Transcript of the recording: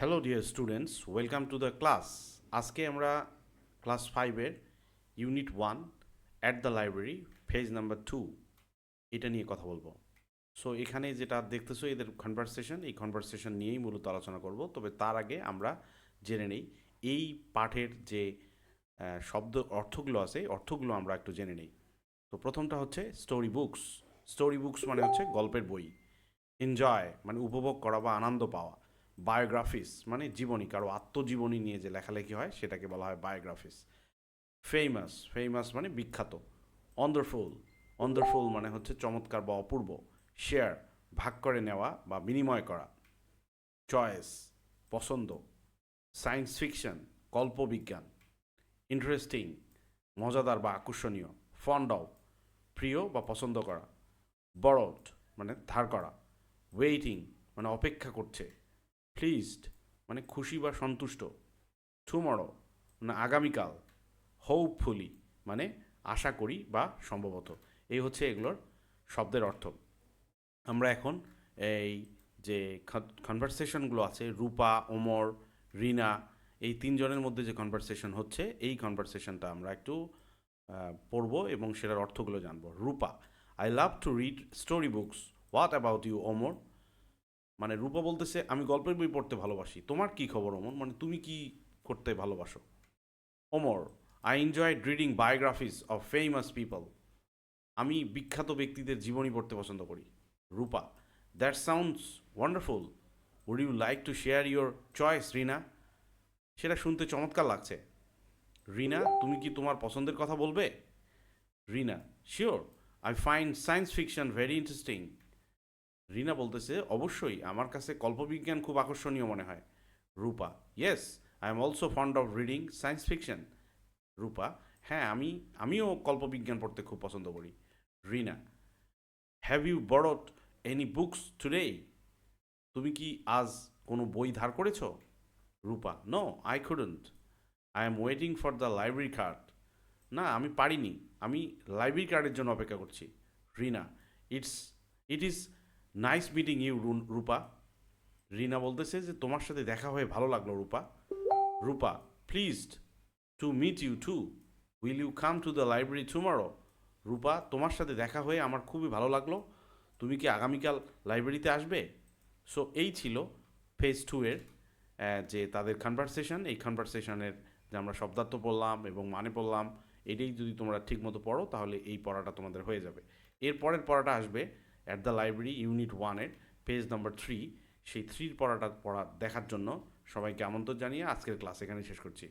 Hello dear students welcome to the class আজকে আমরা class ফাইভের unit one at the library page number two এটা নিয়ে কথা বলব। সো এখানে যেটা দেখতেছো, এদের কনভারসেশন এই কনভারসেশন নিয়েই মূলত আলোচনা করব। তবে তার আগে আমরা জেনে নেই, এই পাঠের যে শব্দ অর্থগুলো আছে অর্থগুলো আমরা একটু জেনে নেই। তো প্রথমটা হচ্ছে স্টোরি বুকস স্টোরি বুকস মানে হচ্ছে গল্পের বই। এনজয় মানে উপভোগ করা বা আনন্দ পাওয়া। বায়োগ্রাফিস মানে জীবনী, কারও আত্মজীবনী নিয়ে যে লেখালেখি হয়, সেটাকে বলা হয় বায়োগ্রাফিস ফেমাস ফেমাস মানে বিখ্যাত। অন্ডারফুল অন্ডারফুল মানে হচ্ছে চমৎকার বা অপূর্ব। শেয়ার ভাগ করে নেওয়া বা বিনিময় করা। চয়েস পছন্দ। Science fiction কল্পবিজ্ঞান। ইন্টারেস্টিং মজাদার বা আকর্ষণীয়। ফন্ড অফ প্রিয় বা পছন্দ করা। বরড মানে ধার করা। ওয়েটিং মানে অপেক্ষা করছে। প্লিজড মানে খুশি বা সন্তুষ্ট। টুমরো মানে আগামীকাল হোপফুলি মানে আশা করি বা সম্ভবত। এই হচ্ছে এগুলোর শব্দের অর্থ। আমরা এখন এই যে কনভারসেশনগুলো আছে, রূপা, ওমর, রিনা, এই তিনজনের মধ্যে যে কনভারসেশন হচ্ছে, এই কনভারসেশনটা আমরা একটু পড়ব এবং সেটার অর্থগুলো জানব। Rupa I love to read story books what about you Omar? মানে রূপা বলতেছে, আমি গল্পের বই পড়তে ভালোবাসি। তোমার কি খবর, ওমর? মানে তুমি কি করতে ভালোবাসো? Omar I enjoy reading biographies of famous people আমি বিখ্যাত ব্যক্তিদের জীবনী পড়তে পছন্দ করি। Rupa that sounds wonderful would you like to share your choice Rina সেটা শুনতে চমৎকার লাগছে। রিনা তুমি কি তোমার পছন্দের কথা বলবে? Rina sure I find science fiction very interesting Rina বলতেছে, অবশ্যই, আমার কাছে কল্পবিজ্ঞান খুব আকর্ষণীয় মনে হয়। Rupa yes I am also fond of reading science fiction Rupa হ্যাঁ আমি, আমিও কল্পবিজ্ঞান পড়তে খুব পছন্দ করি। Rina have you borrowed any books today তুমি কি আজ কোনো বই ধার করেছ? Rupa no I couldn't I am waiting for the library card না, আমি পারিনি। আমি লাইব্রেরি কার্ডের জন্য অপেক্ষা করছি। Rina it's it is nice meeting you Rupa Rina বলতেছে যে, তোমার সাথে দেখা হয়ে ভালো লাগল, Rupa. Rupa pleased to meet you too will you come to the library tomorrow Rupa, তোমার সাথে দেখা হয়ে আমার খুবই ভালো লাগল। তুমি কি আগামীকাল লাইব্রেরিতে আসবে? সো এই ছিল ফেজ টু এর যে তাদের কনভারসেশন এই কনভারসেশনের যে আমরা শব্দার্থ পড়লাম এবং মানে পড়লাম, এটাই যদি তোমরা ঠিকমতো পড়ো, তাহলে এই পড়াটা তোমাদের হয়ে যাবে। এর পরের পড়াটা আসবে অ্যাট দ্য লাইব্রেরি ইউনিট ওয়ানের পেজ নম্বর থ্রি সেই থ্রির পড়াটা পড়া দেখার জন্য সবাইকে আমন্ত্রণ জানিয়ে আজকের ক্লাস এখানে শেষ করছি।